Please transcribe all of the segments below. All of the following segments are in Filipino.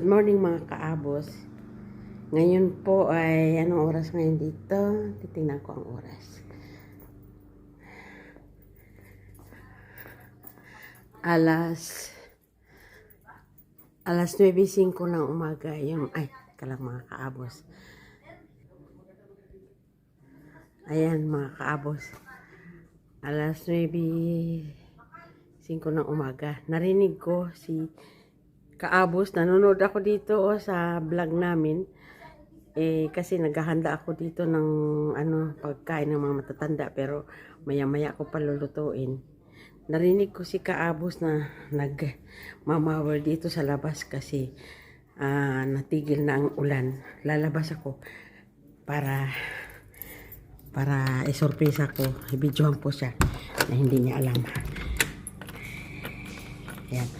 Good morning mga kaabos. Ngayon po ay anong oras ngayon dito? Titingnan ko ang oras. Alas alas 9.05 ng umaga yung ay kalang mga kaabos. Ayan mga kaabos. Alas 9.05 ng umaga. Narinig ko si kaabos, nanonood ako dito oh, sa vlog namin. Eh, kasi naghahanda ako dito ng ano, pagkain ng mga matatanda pero maya-maya ko palulutuin. Narinig ko si kaabos na nagmamawal dito sa labas kasi ah, natigil na ang ulan. Lalabas ako para para isorpresa ko. Ibidyohan po siya na hindi niya alam. Ayan.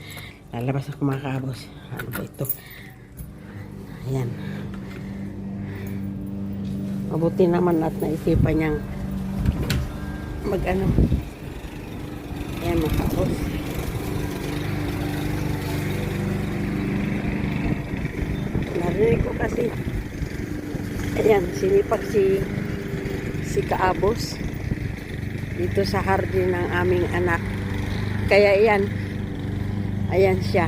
Lalabas ako mga kaabos. Ano ba ito? Ayan. Mabuti naman at naisipan niyang mag ano. Ayan mga kaabos. Narinig ko kasi ayan, sinipag si si kaabos dito sa hardin ng aming anak. Kaya ayan, Ayan siya.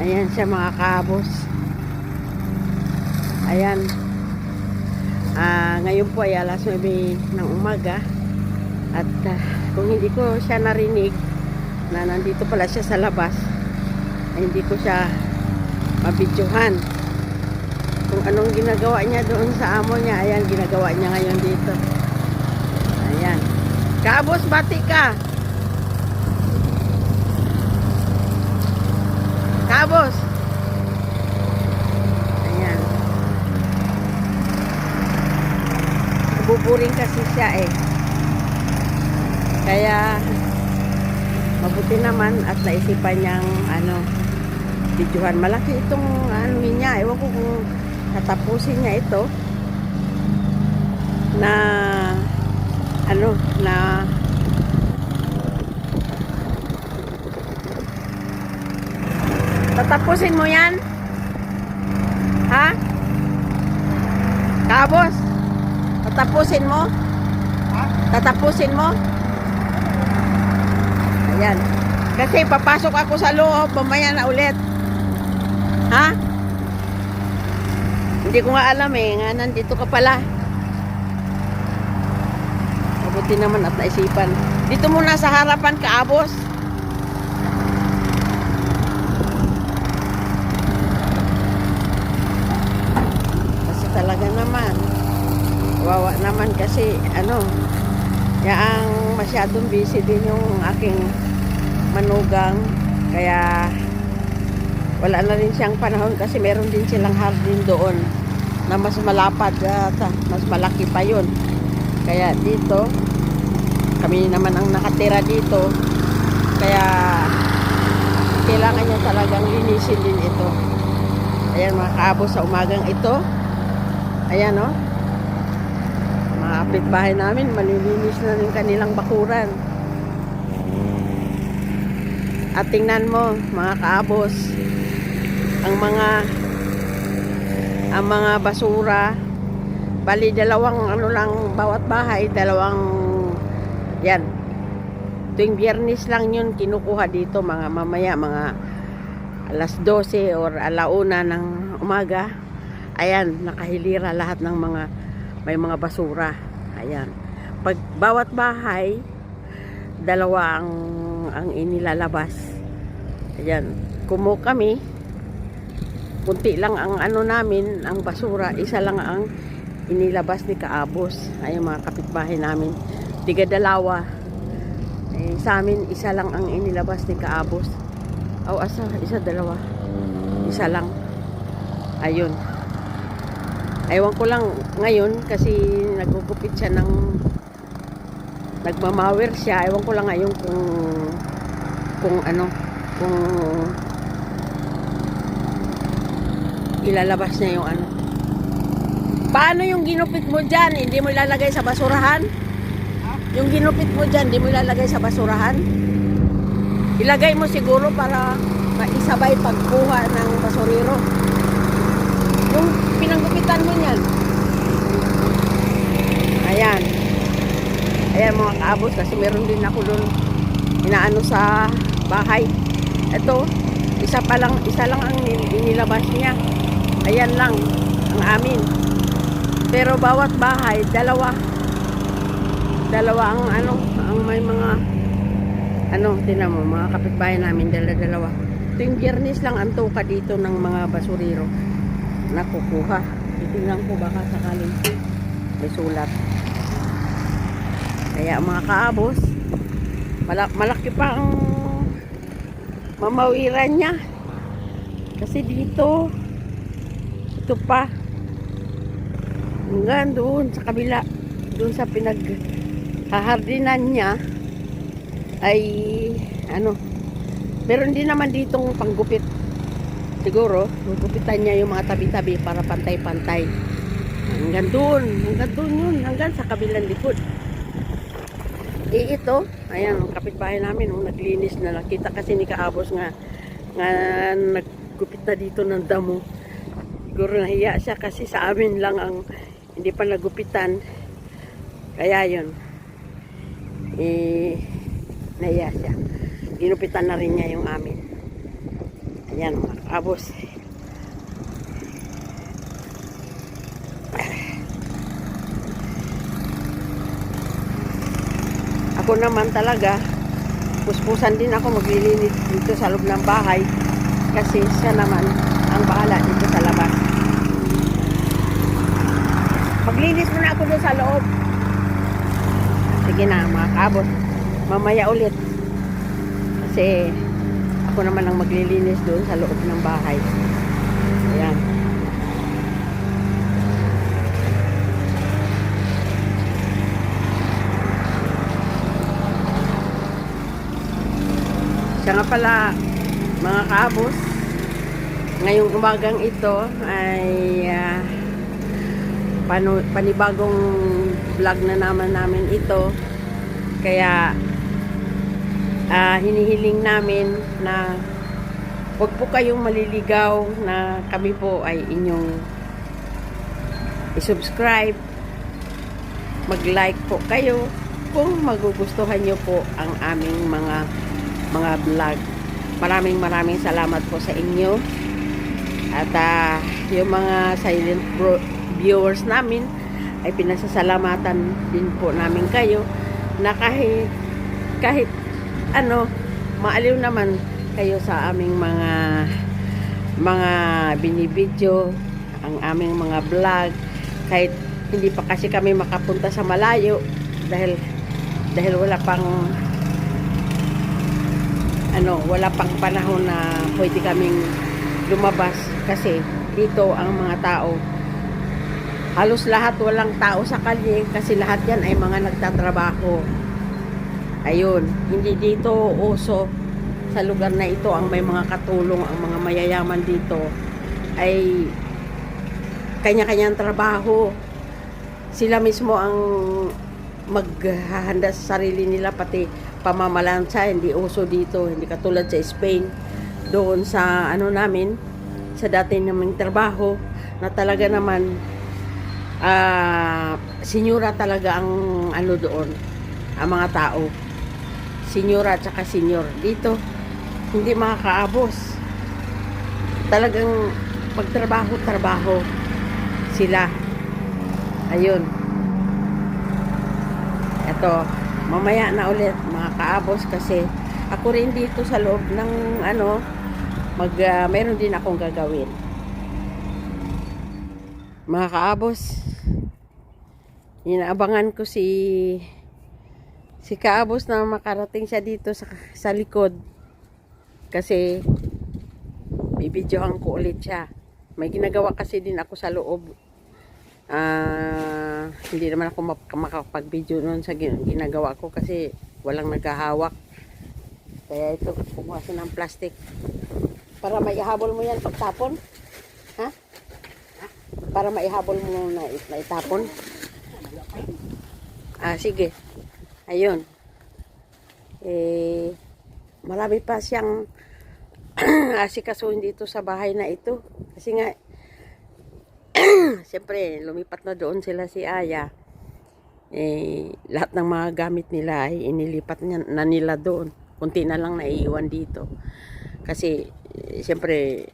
Ayan siya mga kabos. Ayan. Ah, ngayon po ay alas 9 ng umaga. At ah, kung hindi ko siya narinig na nandito pala siya sa labas, ay hindi ko siya mabidyohan. Kung anong ginagawa niya doon sa amo niya, ayan, ginagawa niya ngayon dito. Ayan. Kabos, bati ka. Kabos. Ayan. Buburing kasi siya eh. Kaya, mabuti naman at naisipan niyang ano, videohan. Malaki itong ano niya. Ewan ko kung tatapusin niya ito. Na ano na tatapusin mo yan? Ha? Kabos tatapusin mo? Tatapusin mo? Ayan. Kasi papasok ako sa loob mamaya na ulit. Ha? Hindi ko nga alam eh nga nandito ka pala Mabuti naman at naisipan. Dito muna sa harapan ka, Abos. Kasi talaga naman. Wawa naman kasi, ano, yaang masyadong busy din yung aking manugang. Kaya, wala na rin siyang panahon kasi meron din silang hardin doon na mas malapad at mas malaki pa yun. Kaya dito, kami naman ang nakatira dito. Kaya kailangan niya talagang linisin din ito. Ayan mga kaabo sa umagang ito. Ayan o. Oh. Mga kapitbahay namin, malilinis na rin kanilang bakuran. At tingnan mo, mga kaabos, ang mga ang mga basura Bali, dalawang ano lang bawat bahay, dalawang yan. Tuwing biyernes lang yun kinukuha dito mga mamaya, mga alas 12 or alauna ng umaga. Ayan, nakahilira lahat ng mga may mga basura. Ayan. Pag bawat bahay, dalawa ang ang inilalabas. Ayan. Kumo kami, kunti lang ang ano namin, ang basura, isa lang ang inilabas ni Kaabos. Ay mga kapitbahay namin. Tiga dalawa. Eh, sa amin isa lang ang inilabas ni Kaabos. O asa? Isa dalawa. Isa lang. Ayun. Aywan ko lang ngayon kasi nagugupit siya ng nagmamawer siya. Aywan ko lang ngayon kung kung ano kung ilalabas niya yung ano Paano yung ginupit mo dyan? Hindi mo ilalagay sa basurahan? Yung ginupit mo dyan, hindi mo ilalagay sa basurahan? Ilagay mo siguro para maisabay pagkuha ng basurero. Yung pinanggupitan mo niyan. Ayan. Ayan mga kaabos kasi meron din ako doon inaano sa bahay. Ito, isa pa lang, isa lang ang nil- inilabas niya. Ayan lang ang amin. Pero bawat bahay, dalawa. Dalawa ang ano, ang may mga ano, tinan mo, mga kapitbahay namin, dala-dalawa. Tuwing biyernes lang ang tuka dito ng mga basurero nakukuha. Titingnan ko baka sakaling may sulat. Kaya mga kaabos, malak malaki pa ang mamawiran niya. Kasi dito, ito pa, hanggang doon sa kabila, doon sa pinag hahardinan niya, ay ano, meron din naman ditong panggupit. Siguro, gugupitan niya yung mga tabi-tabi para pantay-pantay. Hanggang doon, hanggang doon yun, hanggang sa kabilang likod. Eh ito, ayan, ang kapitbahay namin, oh, naglinis na. Nakita kasi ni Kaabos nga, nga naggupit na dito ng damo. Siguro nahiya siya kasi sa amin lang ang hindi pa nagupitan. Kaya yun, eh, nahiya siya. Ginupitan na rin niya yung amin. Ayan mga kabos. Ako naman talaga, puspusan din ako maglilinis dito sa loob ng bahay kasi siya naman ang bahala dito sa labas. Maglinis muna ako doon sa loob. Sige na mga kabos. Mamaya ulit. Kasi ako naman ang maglilinis doon sa loob ng bahay. Ayan. Siya nga pala, mga kabos, ngayong umagang ito ay ah, panu- panibagong vlog na naman namin ito. Kaya ah, hinihiling namin na huwag po kayong maliligaw na kami po ay inyong i-subscribe mag-like po kayo kung magugustuhan nyo po ang aming mga mga vlog maraming maraming salamat po sa inyo at ah, yung mga silent viewers namin ay pinasasalamatan din po namin kayo na kahit kahit ano maaliw naman kayo sa aming mga mga binibidyo ang aming mga vlog kahit hindi pa kasi kami makapunta sa malayo dahil dahil wala pang ano wala pang panahon na pwede kaming lumabas kasi dito ang mga tao. Halos lahat walang tao sa kalye kasi lahat yan ay mga nagtatrabaho. Ayun hindi dito uso sa lugar na ito ang may mga katulong ang mga mayayaman dito ay kanya-kanyang trabaho. Sila mismo ang maghahanda sa sarili nila pati pamamalansa hindi uso dito hindi katulad sa Spain doon sa ano namin sa dati naming trabaho na talaga naman ah senyora talaga ang ano doon ang mga tao. Senyora at saka senyor dito hindi makakaabos. Talagang pagtrabaho trabaho sila. Ayun. Eto mamaya na ulit mga kaabos kasi ako rin dito sa loob ng ano mag ah, meron din akong gagawin mga kaabos inaabangan ko si si kaabos na makarating siya dito sa, sa likod kasi bibidyohan ko ulit siya may ginagawa kasi din ako sa loob ah hindi naman ako makakapag-video noon sa gin- ginagawa ko kasi walang naghahawak. Kaya ito, kumuha ng plastic. Para maihabol mo yan pagtapon. Ha? Para maihabol mo na, itapon. Ah, sige. Ayun. Eh, marami pa siyang asikasuhin dito sa bahay na ito. Kasi nga, siyempre, lumipat na doon sila si Aya. Eh, lahat ng mga gamit nila ay inilipat na nila doon. Kunti na lang naiiwan dito. Kasi, siyempre,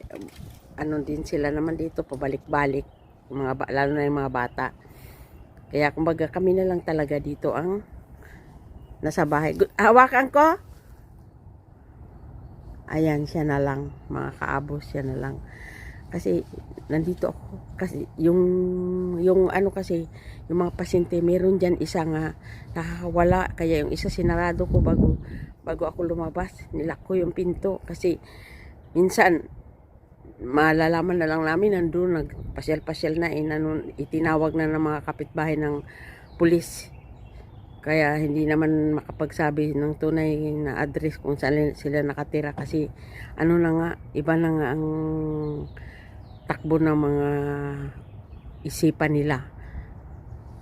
ano din sila naman dito, pabalik-balik. Mga, lalo na yung mga bata. Kaya, kumbaga, kami na lang talaga dito ang nasa bahay. Hawakan ko? Ayan, siya na lang. Mga kaabos, siya na lang. Kasi, nandito ako. Kasi, yung, yung ano kasi, yung mga pasyente, meron dyan isa nga nakakawala. Kaya yung isa sinarado ko bago, bago ako lumabas. Nilak ko yung pinto. Kasi, minsan, malalaman na lang namin nandun, nagpasyal-pasyal na, eh, nanun, itinawag na ng mga kapitbahay ng pulis. Kaya hindi naman makapagsabi ng tunay na address kung saan sila nakatira kasi ano na nga, iba na nga ang takbo ng mga isipan nila.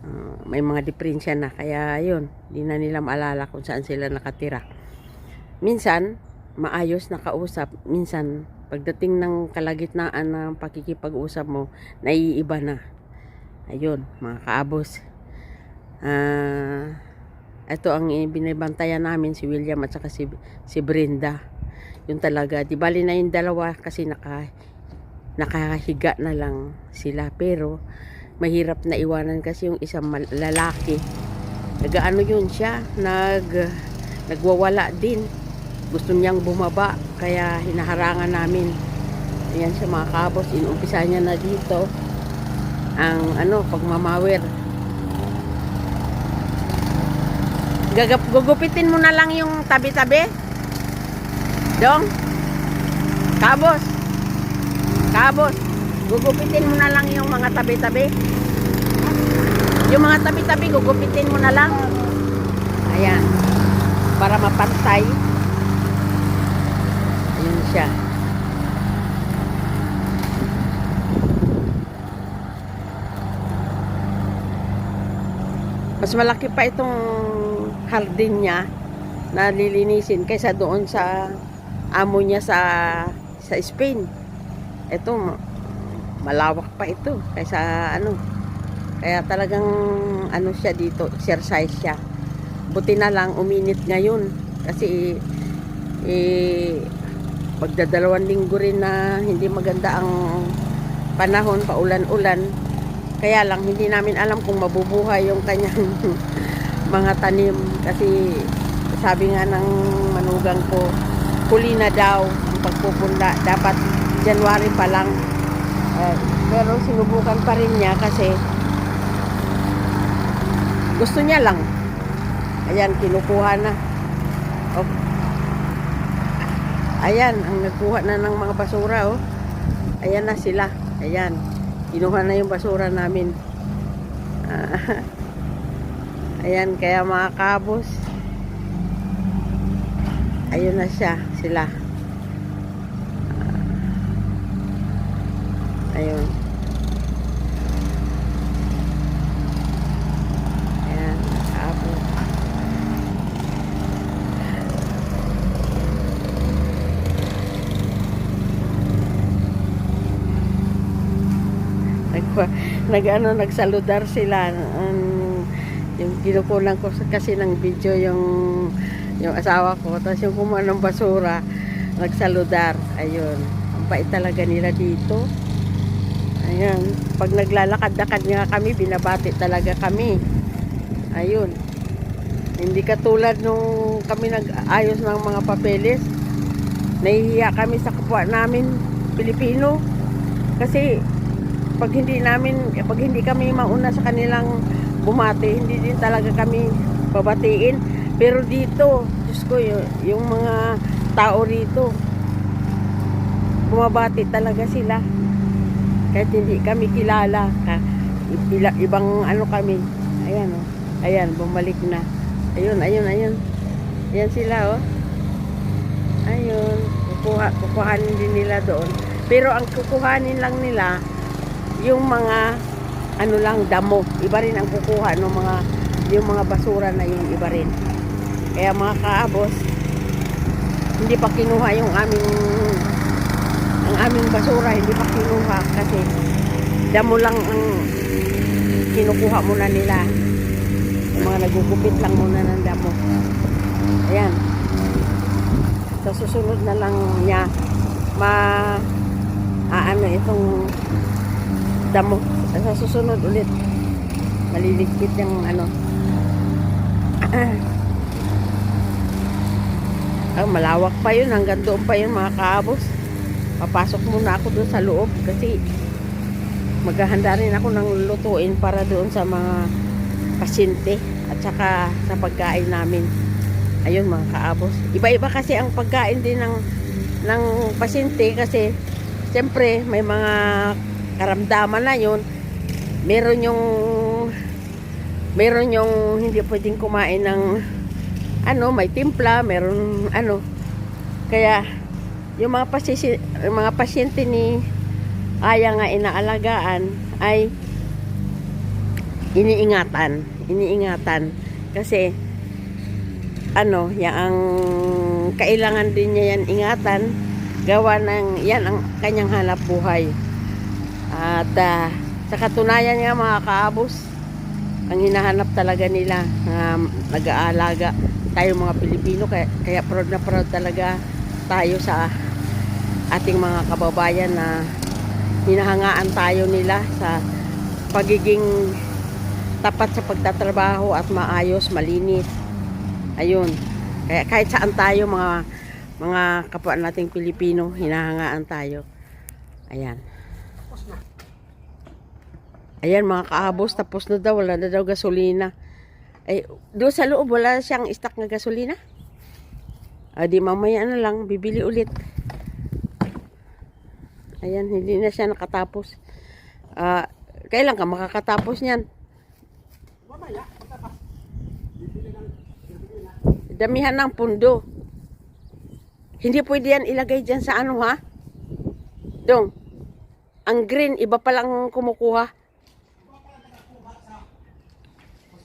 Ah, may mga diferensya na kaya yun, di na nila maalala kung saan sila nakatira. Minsan, maayos na kausap. Minsan, pagdating ng kalagitnaan ng pakikipag-usap mo, naiiba na. Ayun, mga kaabos. Ah, ito ang binibantayan namin si William at saka si, si Brenda. Yung talaga, di bali na yung dalawa kasi naka, nakahiga na lang sila. Pero mahirap na iwanan kasi yung isang lalaki. Nagaano yun siya, nag, nagwawala din. Gusto niyang bumaba, kaya hinaharangan namin. Ayan siya mga kabos, inumpisa niya na dito ang ano, pagmamawir. Gagap gugupitin mo na lang yung tabi-tabi. Dong. Kabos. Kabos. Gugupitin mo na lang yung mga tabi-tabi. Yung mga tabi-tabi, gugupitin mo na lang. Ayan. Para mapantay. Siya. Mas malaki pa itong hardin niya na lilinisin kaysa doon sa amo niya sa sa Spain. Ito ma- malawak pa ito kaysa ano. Kaya talagang ano siya dito, exercise siya. Buti na lang uminit ngayon kasi eh magdadalawang linggo rin na hindi maganda ang panahon, paulan-ulan. Kaya lang hindi namin alam kung mabubuhay yung kanyang mga tanim kasi sabi nga ng manugang ko huli na daw ang pagpupunda dapat January pa lang Eh, pero sinubukan pa rin niya kasi gusto niya lang ayan kinukuha na oh. Ayan ang nagkuha na ng mga basura oh ayan na sila ayan kinuha na yung basura namin Ah, Ayan, kaya mga kabos. Ayun na siya, sila. Ayun. Ayan, kabos. Nag, nag ano, nagsaludar sila. Um, yung kinukunan ko kasi ng video yung yung asawa ko. Tapos yung kumuha ng basura nagsaludar. Ayun. Ang bait talaga nila dito. Ayan pag naglalakad-lakad nga kami binabati talaga kami. Ayun. Hindi katulad nung kami nag-ayos ng mga papeles. Nahihiya kami sa kapwa namin Pilipino. Kasi pag hindi namin pag hindi kami mauna sa kanilang bumati, hindi din talaga kami babatiin. Pero dito, Diyos ko, yung, yung mga tao rito, bumabati talaga sila. Kahit hindi kami kilala. Ka, ila, ibang ano kami. Ayan, oh. Ayan, bumalik na. Ayun, ayun, ayun. Ayan sila, oh. Ayun. Kukuha, kukuhanin din nila doon. Pero ang kukuhanin lang nila, yung mga ano lang damo. Iba rin ang kukuha ng mga yung mga basura na yung iba rin. Kaya mga kaabos hindi pa kinuha yung aming ang aming basura hindi pa kinuha kasi damo lang ang kinukuha muna nila. Yung mga nagugupit lang muna ng damo. Ayan. Sa susunod na lang niya ma aano itong damo sa susunod ulit maliligpit yung ano Ah, malawak pa yun. Hanggang doon pa yun mga kaabos. Papasok muna ako doon sa loob kasi maghahanda rin ako ng lutuin para doon sa mga pasyente at saka sa pagkain namin. Ayun mga kaabos. Iba-iba kasi ang pagkain din ng ng pasyente kasi siyempre may mga karamdaman na yun. Meron yung meron yung hindi pwedeng kumain ng ano, may timpla, meron ano. Kaya yung mga pasyente, mga pasyente ni Aya nga inaalagaan ay iniingatan, iniingatan kasi ano, yan ang kailangan din niya yan ingatan gawa ng yan ang kanyang hanap buhay. At ah, sa katunayan nga mga kaabos, ang hinahanap talaga nila na nag-aalaga tayo mga Pilipino kaya, kaya proud na proud talaga tayo sa ating mga kababayan na hinahangaan tayo nila sa pagiging tapat sa pagtatrabaho at maayos, malinis. Ayun. Kaya kahit saan tayo mga mga kapwa nating Pilipino, hinahangaan tayo. Ayan. Ayan mga kaabos, tapos na daw, wala na daw gasolina. Ay, doon sa loob, wala siyang stock na gasolina. Ah, di mamaya na lang, bibili ulit. Ayan, hindi na siya nakatapos. Ah, kailan ka makakatapos niyan? Damihan ng pundo. Hindi pwede yan ilagay dyan sa ano ha? Dong, ang green, iba palang kumukuha.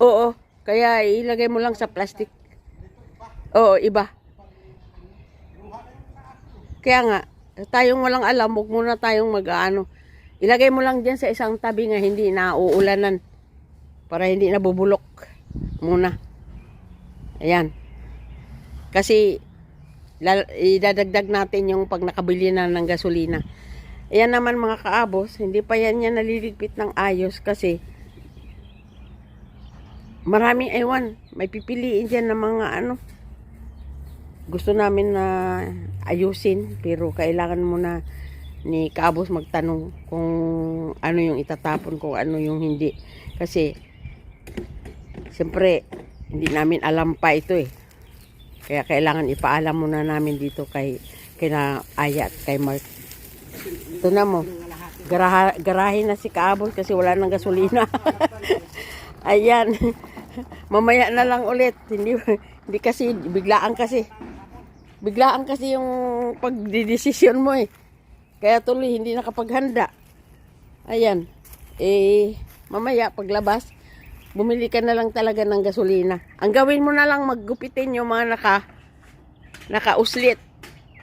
Oo, kaya ilagay mo lang sa plastic. Oo, iba. Kaya nga, tayong walang alam, huwag muna tayong mag-ano. Ilagay mo lang dyan sa isang tabi nga hindi nauulanan. Para hindi nabubulok muna. Ayan. Kasi, idadagdag natin yung pag nakabili na ng gasolina. Ayan naman mga kaabos, hindi pa yan yan naliligpit ng ayos kasi maraming ewan. May pipiliin dyan ng mga ano. Gusto namin na ayusin pero kailangan mo na ni Kaabos magtanong kung ano yung itatapon, kung ano yung hindi. Kasi, siyempre, hindi namin alam pa ito eh. Kaya kailangan ipaalam muna namin dito kay kina Aya kay Mark. Ito na mo. Garahe na si Kaabos kasi wala nang gasolina. Ayan. Mamaya na lang ulit. Hindi, hindi kasi, biglaan kasi. Biglaan kasi yung pagdidesisyon mo eh. Kaya tuloy hindi nakapaghanda. Ayan. Eh, mamaya paglabas, bumili ka na lang talaga ng gasolina. Ang gawin mo na lang maggupitin yung mga naka nakauslit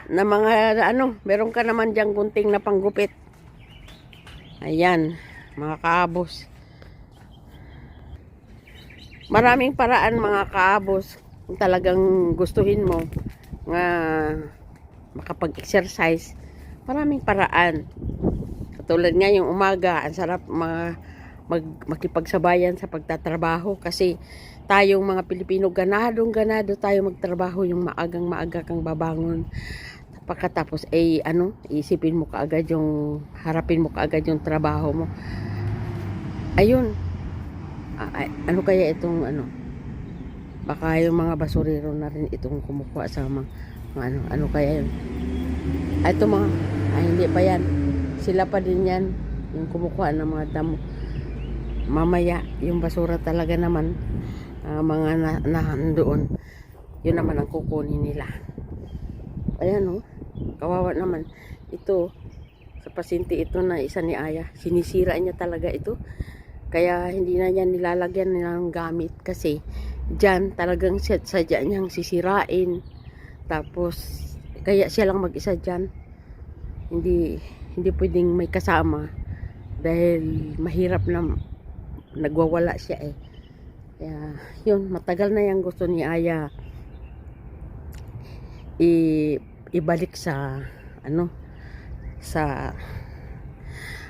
na mga ano, meron ka naman diyang gunting na panggupit. Ayan, mga kaabos. Maraming paraan mga kaabos kung talagang gustuhin mo nga makapag-exercise. Maraming paraan. Katulad nga yung umaga, ang sarap mga mag, makipagsabayan sa pagtatrabaho kasi tayong mga Pilipino ganadong ganado tayo magtrabaho yung maagang maaga kang babangon pagkatapos ay ano isipin mo kaagad yung harapin mo kaagad yung trabaho mo ayun ay, ano kaya itong ano? Baka yung mga basurero na rin itong kumukuha sa mga, mga ano ano kaya yun? Ay ito mga ay hindi pa yan. Sila pa din yan yung kumukuha ng mga damo. Mamaya yung basura talaga naman ah, mga na, na doon yun naman ang kukunin nila. Ayan oh. Kawawa naman. Ito sa pasyente ito na isa ni Aya sinisira niya talaga ito kaya hindi na yan nilalagyan ng gamit kasi dyan talagang sadya niyang sisirain tapos kaya siya lang mag-isa dyan. Hindi, hindi pwedeng may kasama. Dahil mahirap na nagwawala siya eh. Kaya, yun, matagal na yung gusto ni Aya i ibalik sa ano sa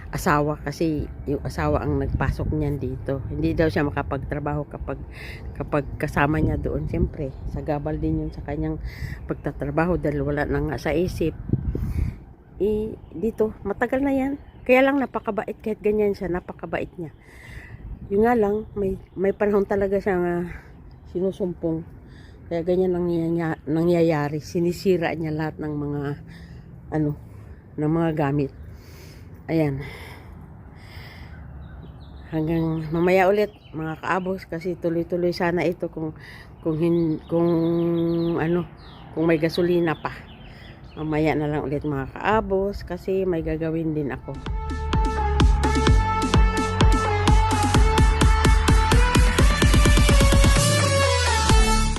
asawa kasi yung asawa ang nagpasok niyan dito. Hindi daw siya makapagtrabaho kapag kapag kasama niya doon. Siyempre, sagabal din yun sa kanyang pagtatrabaho dahil wala na nga sa isip. Eh, dito, matagal na yan. Kaya lang napakabait kahit ganyan siya, napakabait niya. Yung nga lang, may, may panahon talaga siya nga sinusumpong. Kaya ganyan ang nangyaya- nangyayari. Sinisira niya lahat ng mga ano, ng mga gamit. Ayan. Hanggang mamaya ulit mga kaabos kasi tuloy-tuloy sana ito kung kung hin, kung ano, kung may gasolina pa. Mamaya na lang ulit mga kaabos kasi may gagawin din ako.